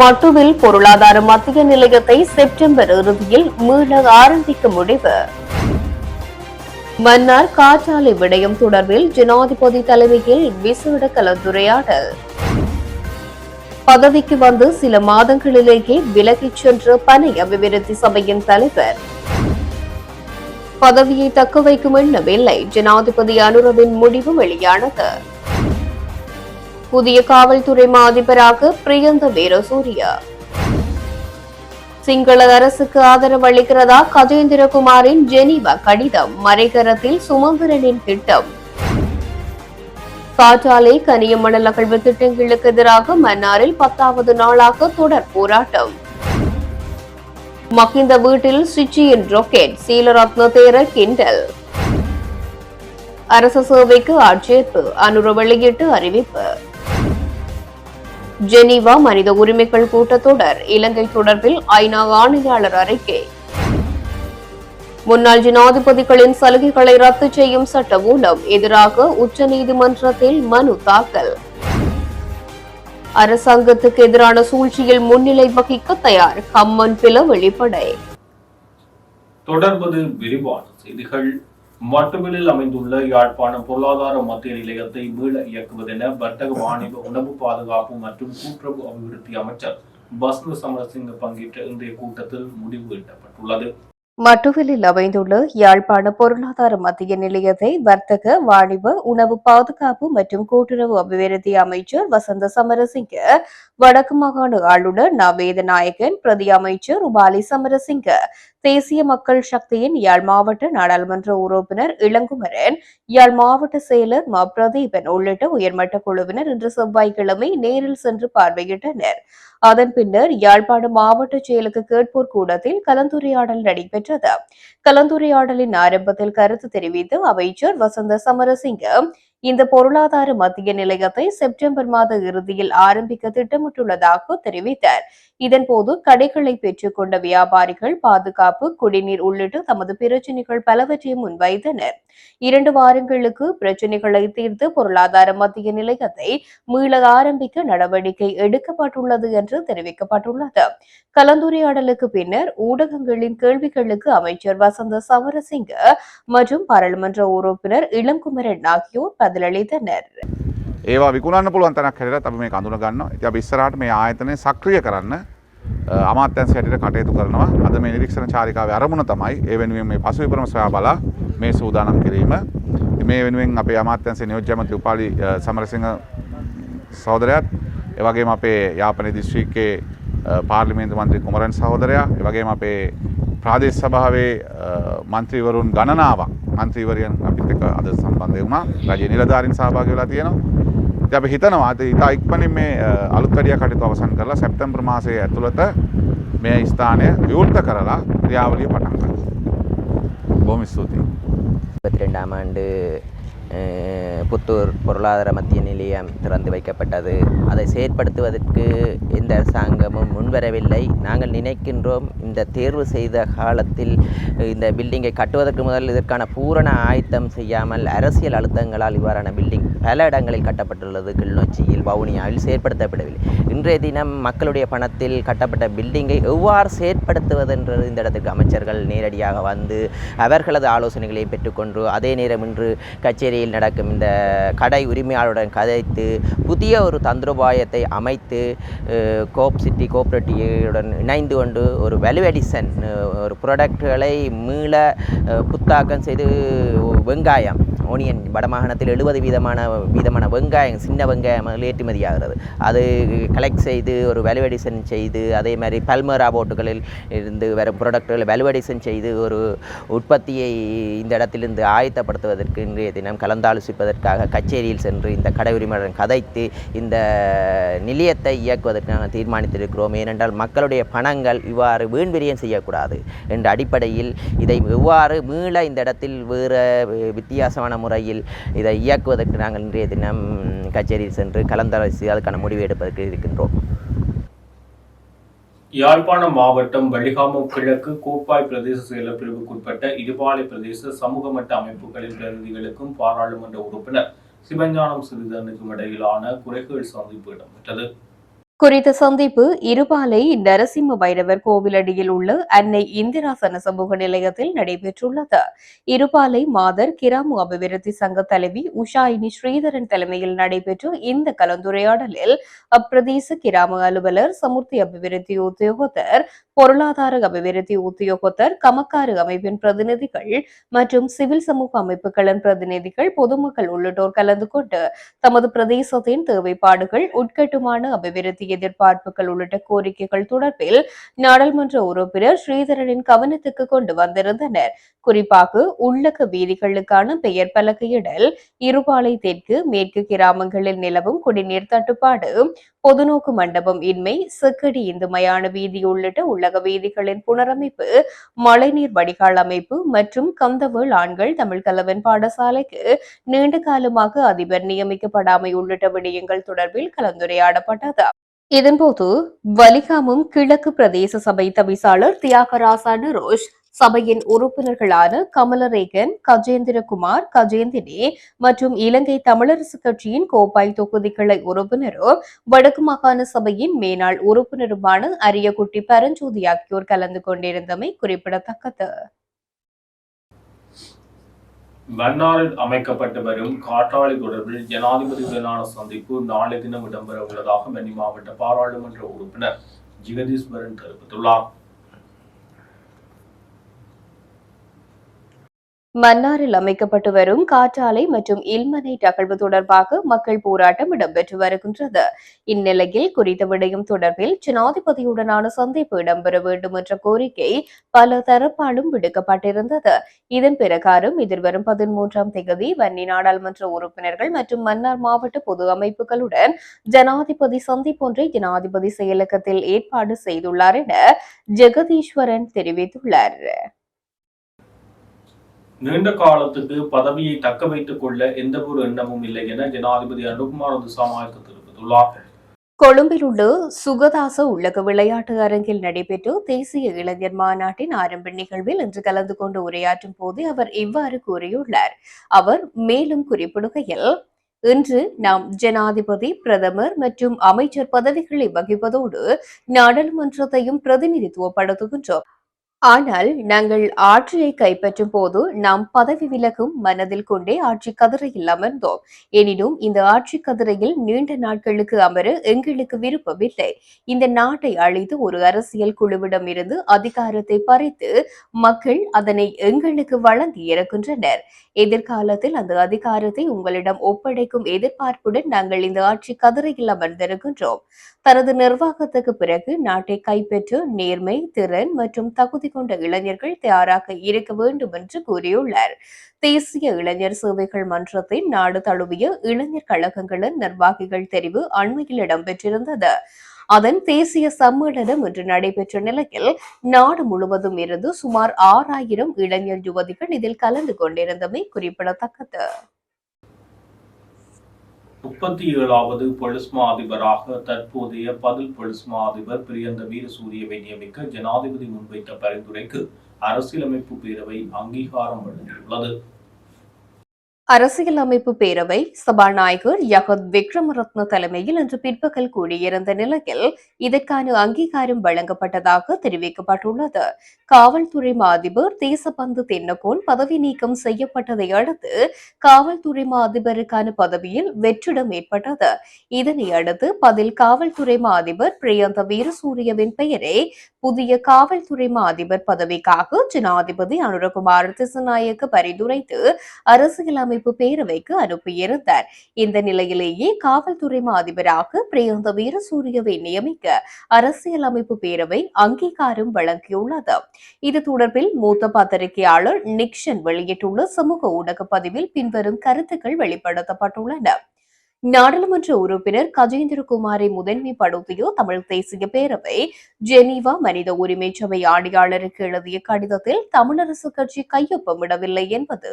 மட்டுவில் பொருளாதார மத்திய நிலையத்தை செப்டம்பர் இறுதியில் மீள ஆரம்பிக்க முடிவு. மன்னார் காற்றாலை விடயம் தொடர்பில் ஜனாதிபதி தலைமையில் விசேட கலந்துரையாடல் பதவிக்கு வந்து சில மாதங்களிலேயே விலகிச் சென்ற பனை அபிவிருத்தி சபையின் தலைவர். பதவியை தக்க வைக்கும் எண்ணமில்லை ஜனாதிபதி அனுரவின் முடிவு வெளியானது. புதிய காவல்துறை மா அதிபராக பிரியந்த வீரசூரிய. சிங்கள அரசுக்கு ஆதரவு அளிக்கிறதா கஜேந்திரகுமாரின் ஜெனீவா கடிதம்? மறைகரத்தில் சுமந்திரனின் திட்டம். காற்றாலை கனிய மணல் அகழ்வு திட்டங்களுக்கு எதிராக மன்னாரில் பத்தாவது நாளாக தொடர் போராட்டம். மகிந்த வீட்டில் சுச்சியின் ராக்கெட் சீலரத்ன தேர கிண்டல். அரசு சேவைக்கு ஆட்சேர்ப்பு அனுர வெளியிட்டு அறிவிப்பு. ஜெனீவா மனித உரிமைகள் கூட்டத்தொடர் இலங்கை தொடர்பில் ஐநா ஆணையாளர் அறிக்கை. முன்னாள் ஜனாதிபதிகளின் சலுகைகளை ரத்து செய்யும் சட்ட மூலம் எதிராக உச்சநீதிமன்றத்தில் மனு தாக்கல். அரசாங்கத்துக்கு எதிரான சூழ்ச்சியில் முன்னிலை வகிக்க தயார் கம்மன் பில வெளிப்படை. தொடர்பது விரிவான செய்திகள். மட்டுமிலில் அமைந்துள்ள யாழ்ப்பாணம் பொருளாதார மத்திய நிலையத்தை மீள இயக்குவதென வர்த்தக வாணிப உணவு பாதுகாப்பு மற்றும் கூட்டுறவு அபிவிருத்தி அமைச்சர் பஸ்னு சமரசிங்க பங்கேற்ற இன்றைய கூட்டத்தில் முடிவு எட்டப்பட்டுள்ளது. மட்டுவிலில் அமைந்துள்ள யாழ்ப்பாண பொருளாதார மத்திய நிலையத்தை வர்த்தக வாணிப உணவு பாதுகாப்பு மற்றும் கூட்டுறவு அபிவிருத்தி அமைச்சர் வசந்த சமரசிங்க வடக்கு மாகாண ஆளுநர் நவேத நாயகன் பிரதி அமைச்சர் ரூபாலி சமரசிங்க தேசிய மக்கள் சக்தியின் யாழ் மாவட்ட நாடாளுமன்ற உறுப்பினர் இளங்குமரன் யாழ் மாவட்ட செயலர் ம. பிரதீபன் உள்ளிட்ட உயர்மட்ட குழுவினர் இன்று செவ்வாய்க்கிழமை நேரில் சென்று பார்வையிட்டனர். அதன் பின்னர் யாழ்ப்பாடு மாவட்ட செயலுக்கு கேட்போர் கூடத்தில் கலந்துரையாடல் நடைபெற்றது. கலந்துரையாடலின் ஆரம்பத்தில் கருத்து தெரிவித்து அமைச்சர் வசந்த சமரசிங்க இந்த பொருளாதார மத்திய நிலையத்தை செப்டம்பர் மாத இறுதியில் ஆரம்பிக்க திட்டமிட்டுள்ளதாக தெரிவித்தார். இதன்போது கடைகளை பெற்றுக்கொண்ட வியாபாரிகள் பாதுகாப்பு குடிநீர் உள்ளிட்ட தமது பிரச்சினைகள் பலவற்றையும் முன்வைத்தனர். இரண்டு வாரங்களுக்கு பிரச்சினைகளை தீர்த்து பொருளாதார மத்திய நிலையத்தை மீள ஆரம்பிக்க நடவடிக்கை எடுக்கப்பட்டுள்ளது என்று தெரிவிக்கப்பட்டுள்ளது. கலந்துரையாடலுக்கு பின்னர் ஊடகங்களின் கேள்விகளுக்கு அமைச்சர் வசந்த சமரசிங்க மற்றும் பாராளுமன்ற உறுப்பினர் இளங்குமரன் ஆகியோர் பதிலளித்தனர். ඒවා විකුණන්න පුළුවන් තැනක් හැටියට අපි මේක අඳුන ගන්නවා. ඉතින් අපි ඉස්සරහට මේ ආයතනය සක්‍රිය කරන්න අ, අමාත්‍යංශ හැටියට කටයුතු කරනවා. අද මේ නිරීක්ෂණ චාරිකාවේ අරමුණ තමයි ඒ වෙනුවෙන් මේ පසුවිපරම සොයා බලා මේ සූදානම් කිරීම. ඉතින් මේ වෙනුවෙන් අපේ අමාත්‍යංශයේ නියෝජ්‍ය ඇමති උපාලි අ, සමරසිංහ සහෝදරයාත් ඒ වගේම අපේ යාපනයේ දිස්ත්‍රික්කයේ අ, පාර්ලිමේන්තු මන්ත්‍රී කුමරන් සහෝදරයා ඒ වගේම අපේ ප්‍රාදේශ සභාවේ අ, මන්ත්‍රීවරුන් ගණනාවක් මන්ත්‍රීවරයන් අපිත් එක්ක අද සම්බන්ධ වුණා. රජයේ නිලධාරීන් සහභාගී වෙලා තියෙනවා. ඉතින් අපි හිතනවා අද ඉතා ඉක්මනින් මේ අ, අලුත් වැඩියා කටයුතු අවසන් කරලා සැප්තැම්බර් මාසයේ ඇතුළත මේ ස්ථානය විවෘත කරලා ක්‍රියාවලිය පටන් ගන්නවා. බොහොම ස්තුතියි. இருபத்தி ரெண்டாம் ஆண்டு அஹ், புத்தூர் பொருளாதார மத்திய நிலையம் திறந்து வைக்கப்பட்டது. அதை செயற்படுத்துவதற்கு எந்த அரசாங்கமும் முன்வரவில்லை. நாங்கள் நினைக்கின்றோம் இந்த தேர்வு செய்த காலத்தில் இந்த பில்டிங்கை கட்டுவதற்கு முதல் இதற்கான பூரண ஆயத்தம் செய்யாமல் அரசியல் அழுத்தங்களால் இவ்வாறான பில்டிங் பல இடங்களில் கட்டப்பட்டுள்ளது. கிளிநொச்சியில் வவுனியாவில் செயற்படுத்தப்படவில்லை. இன்றைய தினம் மக்களுடைய பணத்தில் கட்டப்பட்ட பில்டிங்கை எவ்வாறு செயற்படுத்துவதென்றது இந்த இடத்துக்கு அமைச்சர்கள் நேரடியாக வந்து அவர்களது ஆலோசனைகளை பெற்றுக்கொண்டு அதே நேரம் இன்று கச்சேரி கச்சேரியில் நடக்கும். இந்த கடை உரிமையாளருடன் கதைத்து புதிய ஒரு தந்திரோபாயத்தை அமைத்து கோப் சிட்டி கோஆப்ரேட்டிவுடன் இணைந்து கொண்டு ஒரு வேல்யூ ஒரு ப்ராடக்ட்களை மீள புத்தாக்கம் செய்து வெங்காயம். ஓனியன் வடமாகாணத்தில் எழுபது வீதமான வீதமான வெங்காயம் சின்ன வெங்காயம் ஏற்றுமதி ஆகிறது அது கலெக்ட் செய்து ஒரு வேல்யூவேடிஷன் செய்து அதே மாதிரி பல்மரா போட்டுகளில் இருந்து வர ப்ராடக்ட்களை வேல்யூவேடிஷன் செய்து ஒரு உற்பத்தியை இந்த இடத்திலிருந்து ஆயத்தப்படுத்துவதற்கு இன்றைய தினம் கலந்தாலோசிப்பதற்காக கச்சேரியில் சென்று இந்த கடை உரிமையாளர் கதைத்து இந்த நிலையத்தை இயக்குவதற்கு நாங்கள் தீர்மானித்திருக்கிறோம். ஏனென்றால் மக்களுடைய பணங்கள் இவ்வாறு வீண்விரியம் செய்யக்கூடாது. என்ற அடிப்படையில் இதை எவ்வாறு மீள இந்த இடத்தில் வேறு வித்தியாசமான முறையில் இதை இயக்குவதற்கு நாங்கள் இன்றைய தினம் கச்சேரியில் சென்று கலந்தாலோசி அதுக்கான முடிவு எடுப்பதற்கு இருக்கின்றோம். யாழ்ப்பாணம் மாவட்டம் வலிகாமம் கிழக்கு கோப்பாய் பிரதேச செயலர் பிரிவுக்குட்பட்ட இருபாலை பிரதேச சமூக மட்ட அமைப்புகளின் பிரதிநிதிகளுக்கும் பாராளுமன்ற உறுப்பினர் சிவஞானம் சிறிதனுக்கும் இடையிலான குறைகள் சந்திப்பு இடம்பெற்றது. குறித்த சந்திப்பு இருபாலை நரசிம்ம பைரவர் கோவிலடியில் உள்ள அன்னை இந்திராசன சமூக நிலையத்தில் நடைபெற்றுள்ளது. இருபாலை மாதர் கிராம அபிவிருத்தி சங்க தலைவி உஷாயினி ஸ்ரீதரன் தலைமையில் நடைபெற்ற இந்த கலந்துரையாடலில் அப்பிரதேச கிராம அலுவலர் சமுர்த்தி அபிவிருத்தி உத்தியோகத்தர் பொருளாதார அபிவிருத்தி உத்தியோகத்தர் கமக்காறு அமைப்பின் பிரதிநிதிகள் மற்றும் சிவில் சமூக அமைப்புகளின் பிரதிநிதிகள் பொதுமக்கள் உள்ளிட்டோர் கலந்து கொண்டு தமது பிரதேசத்தின் தேவைப்பாடுகள் உட்கட்டுமான அபிவிருத்தி எதிர்பார்ப்புகள் உள்ளிட்ட கோரிக்கைகள் தொடர்பில் நாடாளுமன்ற உறுப்பினர் ஸ்ரீதரனின் கவனத்துக்கு கொண்டு வந்திருந்தனர். குறிப்பாக உள்ளக வீதிகளுக்கான பெயர் பலகையிடல் இருபாலை தெற்கு மேற்கு கிராமங்களில் நிலவும் குடிநீர் தட்டுப்பாடு பொதுநோக்கு மண்டபம் இன்மை செக்கடி இந்து மயான வீதி உள்ளிட்ட உள்ளக வீதிகளின் புனரமைப்பு மழைநீர் வடிகால் அமைப்பு மற்றும் கந்தவேள் ஆண்கள் தமிழ் கலவன் பாடசாலைக்கு நீண்ட காலமாக அதிபர் நியமிக்கப்படாமை உள்ளிட்ட விடயங்கள் தொடர்பில் கலந்துரையாடப்பட்டது. இதன்போது வலிகாமம் கிழக்கு பிரதேச சபை தவிசாளர் தியாகராசா நரோஷ் சபையின் உறுப்பினர்களான கமலரேகன் கஜேந்திரகுமார் கஜேந்தினி மற்றும் இலங்கை தமிழரசு கட்சியின் கோப்பாய் தொகுதி கிளை உறுப்பினரும் வடக்கு மாகாண சபையின் மேனாள் உறுப்பினருமான அரியகுட்டி பரஞ்சோதி ஆகியோர் கலந்து கொண்டிருந்தமை குறிப்பிடத்தக்கது. மன்னாரில் அமைக்கப்பட்டு வரும் காற்றாலை தொடர்பில் ஜனாதிபதியுடனான சந்திப்பு நாளை தினம் இடம்பெற உள்ளதாக மன்னி மாவட்ட பாராளுமன்ற உறுப்பினர் ஜெகதீஸ்வரன் தெரிவித்துள்ளார். மன்னாரில் அமைக்கப்பட்டு வரும் காற்றாலை மற்றும் இல்மனை அகழ்வு தொடர்பாக மக்கள் போராட்டம் இடம்பெற்று வருகின்றது. இந்நிலையில் குறித்த விடயம் தொடர்பில் ஜனாதிபதியுடனான சந்திப்பு இடம்பெற வேண்டும் என்ற கோரிக்கை பல தரப்பாலும் விடுக்கப்பட்டிருந்தது. இதன் பிரகாரம் எதிர்வரும் பதிமூன்றாம் தேதி வன்னி நாடாளுமன்ற உறுப்பினர்கள் மற்றும் மன்னார் மாவட்ட பொது அமைப்புகளுடன் ஜனாதிபதி சந்திப்பொன்றை ஜனாதிபதி செயலகத்தில் ஏற்பாடு செய்துள்ளார் என ஜெகதீஸ்வரன் தெரிவித்துள்ளார். நீண்ட காலத்துக்கு பதவியை தக்க வைத்துக் கொள்ள எந்த ஒரு எண்ணமும் இல்லை என ஜனாதிபதி அனுகுமார் திசாநாயக்க தெரிவித்துள்ளார். கொழும்பில் உள்ள சுகதாச உள்ளக விளையாட்டு அரங்கில் நடைபெற்ற தேசிய இளைஞர் மாநாட்டின் ஆரம்ப நிகழ்வில் இன்று கலந்து கொண்டு உரையாற்றும் போது அவர் இவ்வாறு கூறியுள்ளார். அவர் மேலும் குறிப்பிடுகையில் இன்று நாம் ஜனாதிபதி பிரதமர் மற்றும் அமைச்சர் பதவிகளை வகிப்பதோடு நாடாளுமன்றத்தையும் பிரதிநிதித்துவப்படுத்துகின்றோம். ஆனால் நாங்கள் ஆட்சியை கைப்பற்றும் போது நாம் பதவி விலகும் மனதில் கொண்டே ஆட்சி கதிரையில் அமர்ந்தோம். எனினும் இந்த ஆட்சி கதிரையில் நீண்ட நாட்களுக்கு அமர எங்களுக்கு விருப்பமில்லை. இந்த நாட்டை அழித்து ஒரு அரசியல் குழுவிடம் இருந்து அதிகாரத்தை பறித்து மக்கள் அதனை எங்களுக்கு வழங்கி இருக்கின்றனர் எதிர்காலத்தில் அந்த அதிகாரத்தை உங்களிடம் ஒப்படைக்கும் எதிர்பார்ப்புடன் நாங்கள் இந்த ஆட்சி கதிரையில் அமர்ந்திருக்கின்றோம். தனது நிர்வாகத்துக்கு பிறகு நாட்டை கைப்பற்ற நேர்மை திறன் மற்றும் தகுதி கொண்ட இளைஞர்கள் தயாராக இருக்க வேண்டும் என்று கூறியுள்ளார். தேசிய இளைஞர் சேவைகள் மன்றத்தின் நாடு தழுவிய இளைஞர் கழகங்களின் நிர்வாகிகள் தெரிவு அண்மையில் இடம்பெற்றிருந்தது. அதன் தேசிய சம்மேளனம் இன்று நடைபெற்ற நிலையில் நாடு முழுவதும் இருந்து சுமார் ஆறாயிரம் இளைஞர் யுவதிகள் இதில் கலந்து கொண்டிருந்தமை குறிப்பிடத்தக்கது. முப்பத்தி ஏழாவது பொலிஸ்மா அதிபராக தற்போதைய பதில் பொலிஸ்மா அதிபர் பிரியந்த வீரசூரியவை நியமிக்க ஜனாதிபதி முன்வைத்த பரிந்துரைக்கு அரசியலமைப்பு பேரவை அங்கீகாரம் வழங்கியுள்ளது. அரசியல் அமைப்பு பேரவை சபாநாயகர் யகத் விக்ரமரத்ன தலைமையில் இன்று பிற்பகல் கூடியிருந்த நிலையில் இதற்கான அங்கீகாரம் வழங்கப்பட்டதாக தெரிவிக்கப்பட்டுள்ளது. காவல்துறை மாதிபர் தேசபந்து தென்னகோன் பதவி நீக்கம் செய்யப்பட்டதை அடுத்து காவல்துறை மாதிபருக்கான பதவியில் வெற்றிடம் ஏற்பட்டது. இதனை அடுத்து பதில் காவல்துறை மாதிபர் பிரியந்த வீரசூரியவின் பெயரை புதிய காவல்துறை மாதிபர் பதவிக்காக ஜனாதிபதி அனுரகுமார் திசநாயக்க பரிந்துரைத்து அரசியல் அரசியலமைப்பு பேரவைக்கு அனுப்பியிருந்தார். இந்த நிலையிலேயே காவல்துறை அதிபராக பிரியந்த வீரசூரியவை நியமிக்க அரசியலமைப்பு பேரவை அங்கீகாரம் வழங்கியுள்ளது. இது தொடர்பில் மூத்த பத்திரிகையாளர் நிக்சன் வெளியிட்டுள்ள சமூக ஊடக பதிவில் பின்வரும் கருத்துக்கள் வெளிப்படுத்தப்பட்டுள்ளன. நாடாளுமன்ற உறுப்பினர் கஜேந்திரகுமாரை முதன்மைப்படுத்திய தமிழ் தேசிய பேரவை ஜெனீவா மனித உரிமை சபை ஆணையாளருக்கு எழுதிய கடிதத்தில் தமிழரசு கட்சி கையொப்பமிடவில்லை என்பது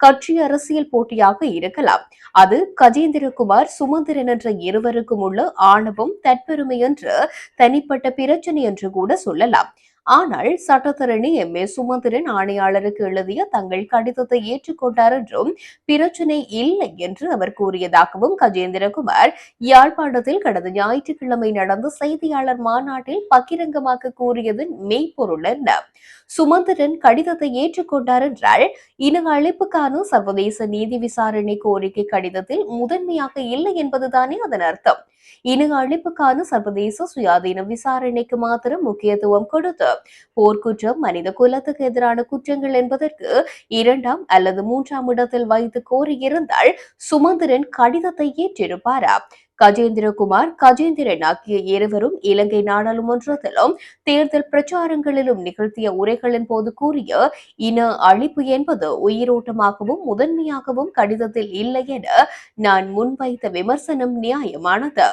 கட்சி அரசியல் போட்டியாக இருக்கலாம். அது கஜேந்திரகுமார் சுமந்திரன் என்ற இருவருக்கும் உள்ள ஆணவம் தற்பெருமை என்று தனிப்பட்ட பிரச்சனை என்று கூட சொல்லலாம். ஆனால் சட்டத்தரணி எம். ஏ. சுமந்திரன் ஆணையாளருக்கு எழுதிய தங்கள் கடிதத்தை ஏற்றுக்கொண்டார் என்றும் பிரச்சினை இல்லை என்று அவர் கூறியதாகவும் கஜேந்திரகுமார் யாழ்ப்பாணத்தில் கடந்த ஞாயிற்றுக்கிழமை நடந்த செய்தியாளர் மாநாட்டில் பகிரங்கமாக கூறியதன் மெய்ப்பொருள் என்ன? சுமந்திரன் கடிதத்தை ஏற்றுக்கொண்டார் என்றால் இன அழைப்புக்கான சர்வதேச நீதி விசாரணை கோரிக்கை கடிதத்தில் முதன்மையாக இல்லை என்பதுதானே அதன் அர்த்தம். இன அழிப்புக்கான சர்வதேச சுயாதீன விசாரணைக்கு மாத்திரம் முக்கியத்துவம் கொடுத்து போர்க்குற்றம் மனித குலத்துக்கு எதிரான குற்றங்கள் என்பதற்கு இரண்டாம் அல்லது மூன்றாம் இடத்தில் வைத்து கோரியிருந்தால் சுமந்திரன் கடிதத்தை ஏற்றிருப்பாரா? கஜேந்திரகுமார் கஜேந்திரன் ஆகிய இருவரும் இலங்கை நாடாளுமன்றத்திலும் தேர்தல் பிரச்சாரங்களிலும் நிகழ்த்திய உரைகளின் போது கூறிய இன அழிப்பு என்பது உயிரோட்டமாகவும் முதன்மையாகவும் கடிதத்தில் இல்லை என நான் முன்வைத்த விமர்சனம் நியாயமானது.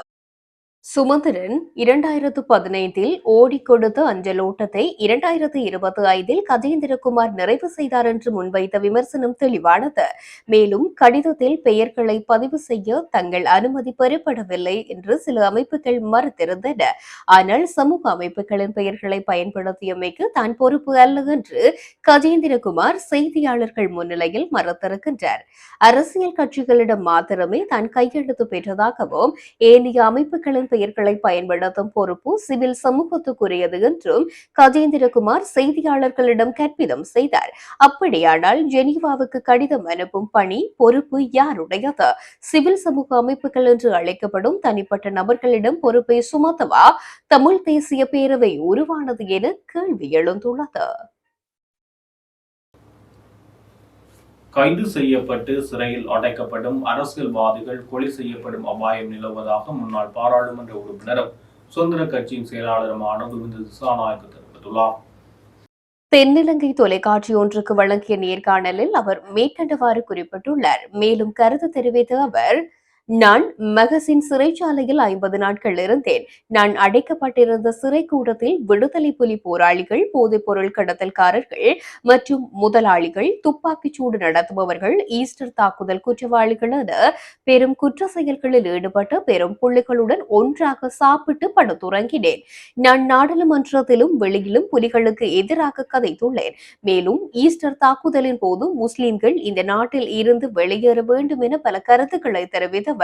சுமந்திரன் இரண்டாயிரத்து பதினைந்தில் ஓடிக் கொடுத்த அஞ்சலோட்டத்தை இரண்டாயிரத்து இருபத்தி ஐந்தில் கஜேந்திரகுமார் நிறைவு செய்தார் என்று முன்வைத்த விமர்சனம் தெளிவானது. மேலும் கடிதத்தில் பெயர்களை பதிவு செய்ய தங்கள் அனுமதி பெறப்படவில்லை என்று சில அமைப்புகள் மறுத்திருந்தன. ஆனால் சமூக அமைப்புகளின் பெயர்களை பயன்படுத்தியமைக்கு தான் பொறுப்பு அல்ல என்று கஜேந்திரகுமார் செய்தியாளர்கள் முன்னிலையில் மறுத்திருக்கின்றார். அரசியல் கட்சிகளிடம் மாத்திரமே தான் கையெழுத்து பெற்றதாகவும் ஏனைய அமைப்புகளின் பெயர்களை பயன்படுத்தும் பொறுப்பு சிவில் சமூகத்துக்குரியது என்றும் கஜேந்திரகுமார் செய்தியாளர்களிடம் கற்பிதம் செய்தார். அப்படியானால் ஜெனீவாவுக்கு கடிதம் அனுப்பும் பணி பொறுப்பு யாருடையது? சிவில் சமூக அமைப்புகள் என்று அழைக்கப்படும் தனிப்பட்ட நபர்களிடம் பொறுப்பை சுமத்தவா? தமிழ் தேசிய பேரவை உருவானது என கேள்வி எழுந்துள்ளது. கைது செய்யப்பட்டு சிறையில் அடைக்கப்படும் அரசியல்வாதிகள் கொலை செய்யப்படும் அபாயம் நிலவுவதாக முன்னாள் பாராளுமன்ற உறுப்பினரும் சுதந்திர கட்சியின் செயலாளருமான குவிந்த திசாநாயக்கு தெரிவித்துள்ளார். தென்னிலங்கை தொலைக்காட்சி ஒன்றுக்கு வழங்கிய நேர்காணலில் அவர் மேற்கண்டவாறு குறிப்பிட்டுள்ளார். மேலும் கருத்து தெரிவித்த அவர் நான் மகசின் சிறைச்சாலையில் ஐம்பது நாட்கள் இருந்தேன். நான் அடைக்கப்பட்டிருந்த சிறை கூடத்தில் விடுதலை புலி போராளிகள் போதைப்பொருள் கடத்தல்காரர்கள் மற்றும் முதலாளிகள் துப்பாக்கிச் சூடு நடத்துபவர்கள் ஈஸ்டர் தாக்குதல் குற்றவாளிகள் என பெரும் குற்ற செயல்களில் ஈடுபட்டு பெரும் புள்ளிகளுடன் ஒன்றாக சாப்பிட்டு படுத்துறங்கினேன் நான் நாடாளுமன்றத்திலும் வெளியிலும் புலிகளுக்கு எதிராக கதைத்துள்ளேன். மேலும் ஈஸ்டர் தாக்குதலின் போது முஸ்லிம்கள் இந்த நாட்டில் இருந்து வெளியேற வேண்டும் என பல கருத்துக்களை தெரிவித்தவர்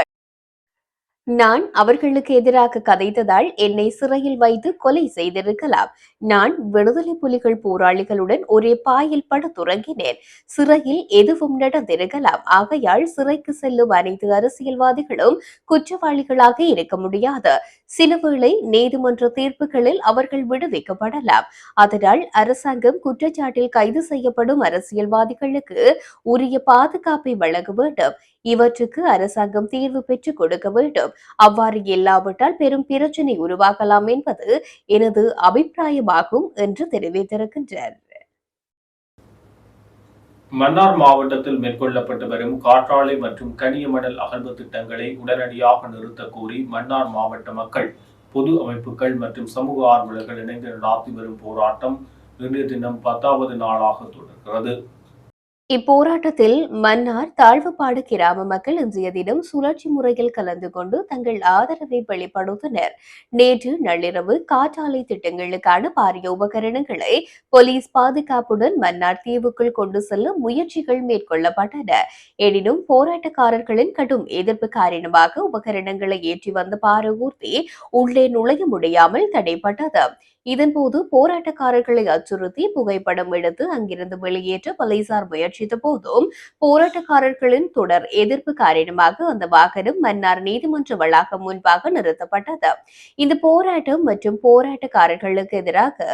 நான் அவர்களுக்கு எதிராக கதைத்ததால் என்னை சிறையில் வைத்து கொலை செய்திருக்கலாம். நான் விடுதலை புலிகள் போராளிகளுடன் ஒரே பாயில் படுத்துறங்கினேன் சிறையில் எதுவும் நடந்திருக்கலாம். ஆகையால் சிறைக்கு செல்லும் அனைத்து அரசியல்வாதிகளும் குற்றவாளிகளாக இருக்க முடியாது. சிலவேளை நீதிமன்ற தீர்ப்புகளில் அவர்கள் விடுவிக்கப்படலாம். அதனால் அரசாங்கம் குற்றச்சாட்டில் கைது செய்யப்படும் அரசியல்வாதிகளுக்கு உரிய பாதுகாப்பை வழங்க வேண்டும். இவற்றுக்கு அரசாங்கம் தீர்வு பெற்றுக் கொடுக்க வேண்டும். அவ்வாறு இல்லாவிட்டால் பெரும் பிரச்சினை உருவாகலாம் என்பது எனது அபிப்பிராயமாகும் என்று தெரிவித்திருக்கின்றார் மன்னார் மாவட்டத்தில் மேற்கொள்ளப்பட்டு வரும் காற்றாலை மற்றும் கனியமணல் அகழ்வு திட்டங்களை உடனடியாக நிறுத்த கோரி மன்னார் மாவட்ட மக்கள் பொது அமைப்புகள் மற்றும் சமூக ஆர்வலர்கள் இணைந்து நடாத்தி வரும் போராட்டம் இன்றைய தினம் பத்தாவது நாளாக தொடர்கிறது. இப்போராட்டத்தில் மன்னார் தாழ்வுபாடு கிராம மக்கள் இன்றைய தினம் சுழற்சி முறையில் கலந்து கொண்டு தங்கள் ஆதரவை வெளிப்படுத்தினர். நேற்று நள்ளிரவு காற்றாலை திட்டங்களுக்கான பாரிய உபகரணங்களை போலீஸ் பாதுகாப்புடன் மன்னார் தீவுக்குள் கொண்டு செல்ல முயற்சிகள் மேற்கொள்ளப்பட்டன. எனினும் போராட்டக்காரர்களின் கடும் எதிர்ப்பு காரணமாக உபகரணங்களை ஏற்றி வந்த பாரவூர்த்தி உள்ளே நுழைய முடியாமல் தடைப்பட்டது. இதன்போது போராட்டக்காரர்களை அச்சுறுத்தி புகைப்படம் எடுத்து அங்கிருந்து வெளியேற்ற போலீசார் முயற்சித்த போதும் போராட்டக்காரர்களின் தொடர் எதிர்ப்பு காரணமாக அந்த வாகனம் மன்னார் நீதிமன்ற வளாகம் முன்பாக நிறுத்தப்பட்டது. இந்த போராட்டம் மற்றும் போராட்டக்காரர்களுக்கு எதிராக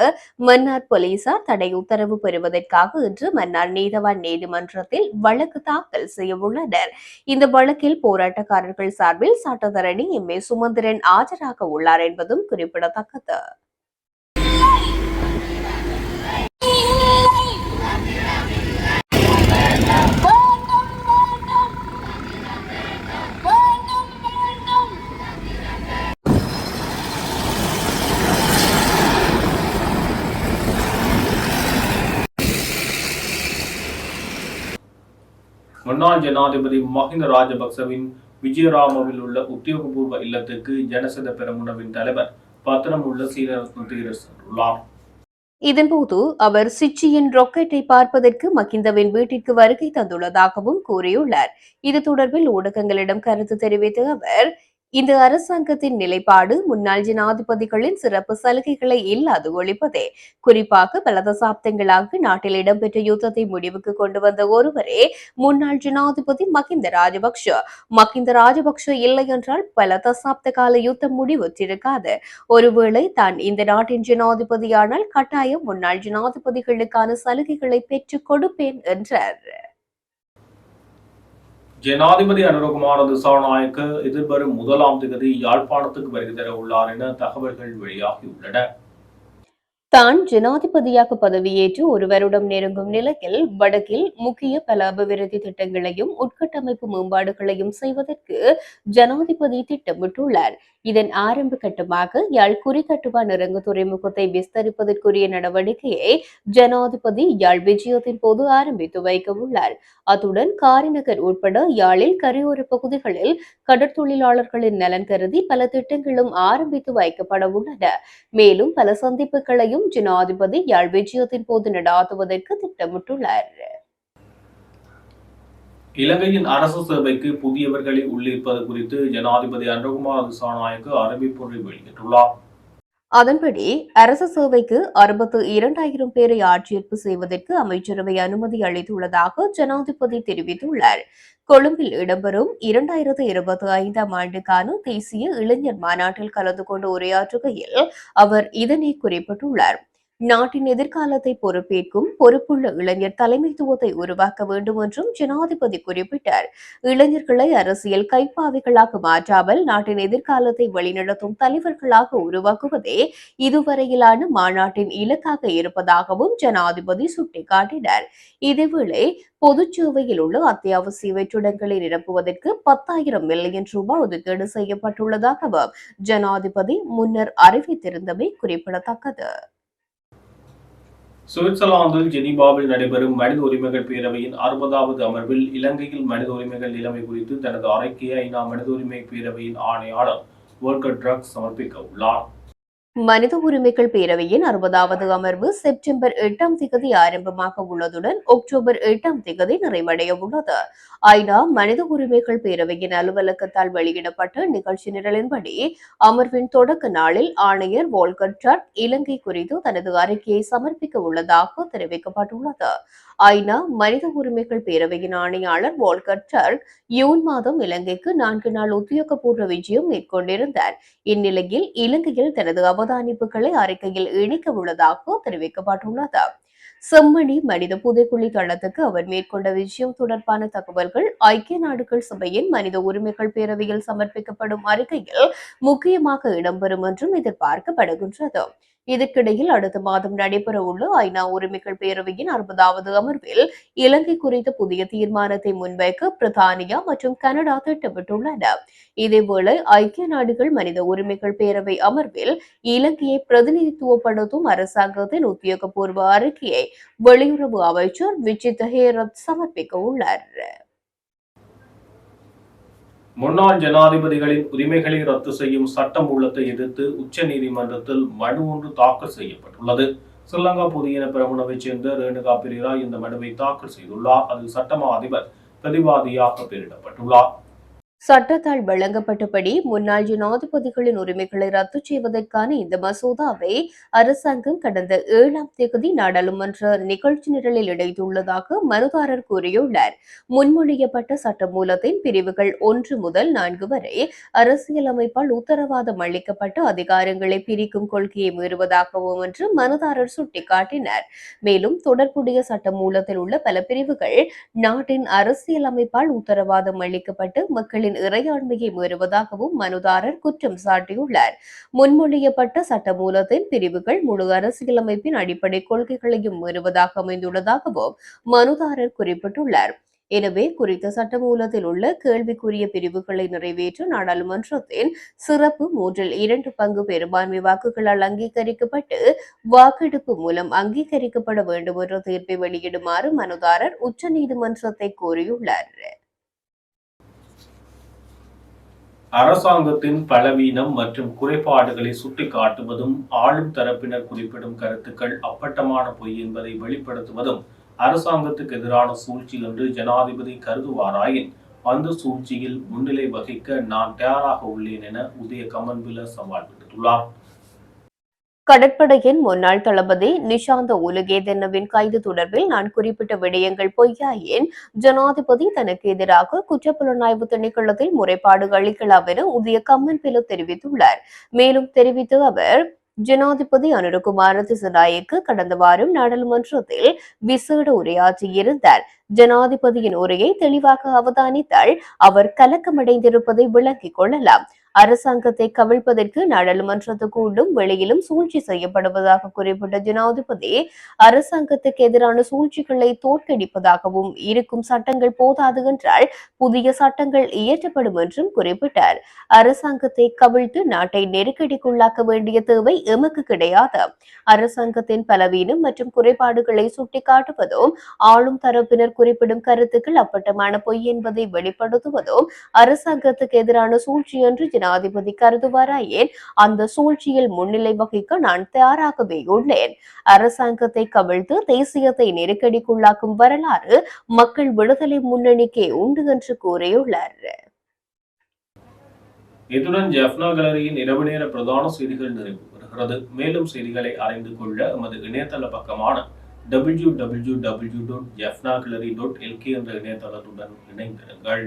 மன்னார் போலீசார் தடை உத்தரவு பெறுவதற்காக இன்று மன்னார் நீதவான் நீதிமன்றத்தில் வழக்கு தாக்கல் செய்ய உள்ளனர். இந்த வழக்கில் போராட்டக்காரர்கள் சார்பில் சட்டத்தரணி எம் ஏ சுமந்திரன் ஆஜராக உள்ளார் என்பதும் குறிப்பிடத்தக்கது. முன்னாள் ஜனாதிபதி மஹிந்த ராஜபக்சவின் விஜயராமவில் உள்ள உத்தியோகபூர்வ இல்லத்துக்கு ஜனசத பெரமுனவின் தலைவர் பத்திரம் உள்ள சீரரத்ன தீரர் சென்றுள்ளார். இதன்போது அவர் சிச்சியின் ராக்கெட்டை பார்ப்பதற்கு மகிந்தவின் வீட்டிற்கு வருகை தந்துள்ளதாகவும் கூறியுள்ளார். இது தொடர்பில் ஊடகங்களிடம் கருத்து தெரிவித்த அவர் இந்த அரசாங்கத்தின் நிலைப்பாடு முன்னாள் ஜனாதிபதிகளின் சிறப்பு சலுகைகளை இல்லாது ஒழிப்பதே. குறிப்பாக பல தசாப்தங்களாக நாட்டில் இடம்பெற்ற யுத்தத்தை முடிவுக்கு கொண்டு வந்த ஒருவரே முன்னாள் ஜனாதிபதி மகிந்த ராஜபக்ஷ. மகிந்த ராஜபக்ஷ இல்லை என்றால் பல தசாப்த கால யுத்தம் முடிவுற்றிருக்காது ஒருவேளை தான் இந்த நாட்டின் ஜனாதிபதியானால் கட்டாயம் முன்னாள் ஜனாதிபதிகளுக்கான சலுகைகளை பெற்றுக் கொடுப்பேன் என்றார். ஜனாதிபதி அனுரகுமார திசாநாயக்க எதிர்வரும் முதலாம் தேதி யாழ்ப்பாணத்துக்கு வருகை தர உள்ளார் என தகவல்கள் வெளியாகியுள்ளன தான் ஜனாதிபதியாக பதவியேற்று ஒரு வருடம் நெருங்கும் நிலையில் வடக்கில் முக்கிய பல அபிவிருத்தி திட்டங்களையும் உட்கட்டமைப்பு மேம்பாடுகளையும் செய்வதற்கு ஜனாதிபதி திட்டமிட்டுள்ளார். இதன் ஆரம்ப கட்டமாக யாழ் குறிக்கட்டுவான் இறங்கு துறைமுகத்தை விஸ்தரிப்பதற்குரிய நடவடிக்கையை ஜனாதிபதி யாழ் விஜயத்தின் போது ஆரம்பித்து வைக்க உள்ளார். அத்துடன் காரிநகர் உட்பட யாழில் கரையோர பகுதிகளில் கடற்தொழிலாளர்களின் நலன் கருதி பல திட்டங்களும் ஆரம்பித்து வைக்கப்பட உள்ளன. மேலும் பல சந்திப்புகளையும் ஜனாதிபதி யாழ் விஜயத்தின் போது நடாத்துவதற்கு திட்டமிட்டுள்ளார். இலங்கையின் அரசு சேவைக்கு புதியவர்களை உள்ளிருப்பது குறித்து ஜனாதிபதி அன்றகுமார் திசாநாயக்கு அறிவிப்பொன்றை வெளியிட்டுள்ளார். அதன்படி அரசு சேவைக்கு அறுபத்து இரண்டாயிரம் பேரை ஆட்சேர்ப்பு செய்வதற்கு அமைச்சரவை அனுமதி அளித்துள்ளதாக ஜனாதிபதி தெரிவித்துள்ளார். கொழும்பில் இடம்பெறும் இரண்டாயிரத்து இருபத்தி ஐந்தாம் ஆண்டுக்கான தேசிய இளைஞர் மாநாட்டில் கலந்து கொண்டு உரையாற்றுகையில் அவர் இதனை குறிப்பிட்டுள்ளார். நாட்டின் எதிர்காலத்தை பொறுப்பேற்கும் பொறுப்புள்ள இளைஞர் தலைமைத்துவத்தை உருவாக்க வேண்டும் என்றும் ஜனாதிபதி குறிப்பிட்டார். இளைஞர்களை அரசியல் கைப்பாவிகளாக மாற்றாமல் நாட்டின் எதிர்காலத்தை வழிநடத்தும் தலைவர்களாக உருவாக்குவதே இதுவரையிலான மாநாட்டின் இலக்காக இருப்பதாகவும் ஜனாதிபதி சுட்டிக்காட்டினார். இதேவேளை பொதுச்சேவையில் உள்ள அத்தியாவசிய வெற்றிடங்களை நிரப்புவதற்கு பத்தாயிரம் மில்லியன் ரூபாய் ஒதுக்கீடு செய்யப்பட்டுள்ளதாகவும் ஜனாதிபதி முன்னர் அறிவித்திருந்தமை குறிப்பிடத்தக்கது. சுவிட்சர்லாந்தில் ஜெனீவாவில் நடைபெறும் மனித உரிமைகள் பேரவையின் அறுபதாவது அமர்வில் இலங்கையில் மனித உரிமைகள் நிலைமை குறித்து தனது அறிக்கையை ஐநா மனித உரிமை பேரவையின் ஆணையாளர் வோல்கர் ட்ரக்ஸ் சமர்ப்பிக்க உள்ளார். மனித உரிமைகள் பேரவையின் அறுபதாவது அமர்வு செப்டம்பர் எட்டாம் திகதி ஆரம்பமாக உள்ளதுடன் அக்டோபர் எட்டாம் திகதி நிறைவடைய உள்ளது. ஐநா மனித உரிமைகள் பேரவையின் அலுவலகத்தால் வெளியிடப்பட்ட நிகழ்ச்சி நிரலின்படி அமர்வின் தொடக்க நாளில் ஆணையர் வோல்கர் டர்க் இலங்கை குறித்து தனது அறிக்கையை சமர்ப்பிக்க உள்ளதாக தெரிவிக்கப்பட்டுள்ளது. ஐநா மனித உரிமைகள் பேரவையின் ஆணையாளர் வோல்கர் டர்க் ஜூன் மாதம் இலங்கைக்கு நான்கு நாள் உத்தியோகபூர்வ விஜயம் மேற்கொண்டிருந்தார். இந்நிலையில் இலங்கையில் தனது அவதானிப்புகளை அறிக்கையில் இணைக்க உள்ளதாக தெரிவிக்கப்பட்டுள்ளது. செம்மணி மனித புதைக்குழி தளத்துக்கு அவர் மேற்கொண்ட விஷயம் தொடர்பான தகவல்கள் ஐக்கிய நாடுகள் சபையின் மனித உரிமைகள் பேரவையில் சமர்ப்பிக்கப்படும் அறிக்கையில் முக்கியமாக இடம்பெறும் என்றும் எதிர்பார்க்கப்படுகின்றது. இதற்கிடையில் அடுத்த மாதம் நடைபெறவுள்ள ஐநா உரிமைகள் பேரவையின் அறுபதாவது அமர்வில் இலங்கை குறித்த புதிய தீர்மானத்தை முன்வைக்க பிரித்தானியா மற்றும் கனடா திட்டமிட்டுள்ளன. இதேவேளை ஐக்கிய நாடுகள் மனித உரிமைகள் பேரவை அமர்வில் இலங்கையை பிரதிநிதித்துவப்படுத்தும் அரசாங்கத்தின் உத்தியோகபூர்வ அறிக்கையை வெளியுறவு அமைச்சர் விஜித் ஹேரத் சமர்ப்பிக்க உள்ளார். முன்னாள் ஜனாதிபதிகளின் உரிமைகளை ரத்து செய்யும் சட்டம் உள்ளத்தை எதிர்த்து உச்ச நீதிமன்றத்தில் மனு ஒன்று தாக்கல் செய்யப்பட்டுள்ளது. ஸ்ரீலங்கா புதிய பிரமுனவைச் சேர்ந்த ரேணுகா பெரிரா இந்த மனுவை தாக்கல் செய்துள்ளார். அதில் சட்டமா அதிபர் பிரதிவாதியாக பெயரிடப்பட்டுள்ளார். சட்டத்தால் வழங்கப்பட்டபடி முன்னாள் ஜனாதிபதிகளின் உரிமைகளை ரத்து செய்வதற்கான இந்த மசோதாவை அரசாங்கம் கடந்த ஏழாம் தேதி நாடாளுமன்ற நிகழ்ச்சி நிரலில் இணைத்துள்ளதாக மனுதாரர் கூறியுள்ளார். முன்மொழியப்பட்ட சட்டமூலத்தின் பிரிவுகள் ஒன்று முதல் நான்கு வரை அரசியலமைப்பால் உத்தரவாதம் அளிக்கப்பட்ட அதிகாரங்களை பிரிக்கும் கொள்கையை மீறுவதாகவும் என்று மனுதாரர் சுட்டிக்காட்டினார். மேலும் தொடர்புடைய சட்டமூலத்தில் உள்ள பல பிரிவுகள் நாட்டின் அரசியலமைப்பால் உத்தரவாதம் அளிக்கப்பட்டு மக்களின் இறையாண்மையை மீறுவதாகவும் மனுதாரர் குற்றம் சாட்டியுள்ளார். முன்மொழியப்பட்ட சட்டமூலத்தின் பிரிவுகள் முழு அரசியலமைப்பின் அடிப்படை கொள்கைகளையும் மீறுவதாக அமைந்துள்ளதாகவும் மனுதாரர் குறிப்பிட்டுள்ளார். எனவே குறித்த சட்டமூலத்தில் உள்ள கேள்விக்குரிய பிரிவுகளை நிறைவேற்ற நாடாளுமன்றத்தின் சிறப்பு மூன்றில் இரண்டு பங்கு பெரும்பான்மை வாக்குகளால் அங்கீகரிக்கப்பட்டு வாக்கெடுப்பு மூலம் அங்கீகரிக்கப்பட வேண்டும் என்ற தீர்ப்பை வெளியிடுமாறு மனுதாரர் உச்சநீதிமன்றத்தை கோரியுள்ளார். அரசாங்கத்தின் பலவீனம் மற்றும் குறைபாடுகளை சுட்டிக்காட்டுவதும் ஆளும் தரப்பினர் குறிப்பிடும் கருத்துக்கள் அப்பட்டமான பொய் என்பதை வெளிப்படுத்துவதும் அரசாங்கத்துக்கு எதிரான சூழ்ச்சி என்று ஜனாதிபதி கருதுவாராயின் அந்த சூழ்ச்சியில் முன்னிலை வகிக்க நான் தயாராக உள்ளேன் என உதய கமன்பில சவால் விடுத்துள்ளார். கடற்படையின் முன்னாள் தளபதி நிஷாந்த உலகேதனவின் கைது தொடர்பில் நான் குறிப்பிட்ட விடயங்கள் பொய்யாயின் ஜனாதிபதி தனக்கு எதிராக குற்றப்புலனாய்வு திணைக்களத்தில் முறைப்பாடு அளிக்கலாம் என உதய கம்மன்பில தெரிவித்துள்ளார். மேலும் தெரிவித்த அவர் ஜனாதிபதி அனுரகுமார திசநாயக்கு கடந்த வாரம் நாடாளுமன்றத்தில் விசேட உரையாற்றியிருந்தார் ஜனாதிபதியின் உரையை தெளிவாக அவதானித்தால் அவர் கலக்கமடைந்திருப்பதை விளங்கிக் கொள்ளலாம். அரசாங்கத்தை கவிழ்ப்பதற்கு நாடாளுமன்றத்துக்குள்ளும் வெளியிலும் சூழ்ச்சி செய்யப்படுவதாக குறிப்பிட்ட ஜனாதிபதி அரசாங்கத்துக்கு எதிரான சூழ்ச்சிகளை தோற்கடிப்பதாகவும் இருக்கும் சட்டங்கள் போதாது என்றால் புதிய சட்டங்கள் இயற்றப்படும் என்றும் குறிப்பிட்டார். அரசாங்கத்தை கவிழ்த்து நாட்டை நெருக்கடிக்குள்ளாக்க வேண்டிய தேவை எமக்கு கிடையாது. அரசாங்கத்தின் பலவீனம் மற்றும் குறைபாடுகளை சுட்டிக்காட்டுவதும் ஆளும் தரப்பினர் குறிப்பிடும் கருத்துக்கள் அப்பட்டமான பொய் என்பதை வெளிப்படுத்துவதும் அரசாங்கத்துக்கு எதிரான சூழ்ச்சி என்று ஜனாதிபதி கருதுவாராயேன் அந்த சூழ்ச்சியில் முன்னிலை வகிக்க நான் தயாராகவே உள்ளேன். அரசாங்கத்தை கவிழ்த்து தேசியத்தை நெருக்கடிக்குள்ளாக்கும் வரலாறு மக்கள் விடுதலை முன்னணிக்கே உண்டு என்று கூறியுள்ளார். இத்துடன் ஜெஃப்னா கலரியின் இரவு நேர பிரதான செய்திகள் நிறைவு பெறுகிறது. மேலும் செய்திகளை அறிந்து கொள்ள எமது இணையதள பக்கமான W W W dot Jaffna dot LK என்ற இணையதளத்துடன் இணைந்திருங்கள்.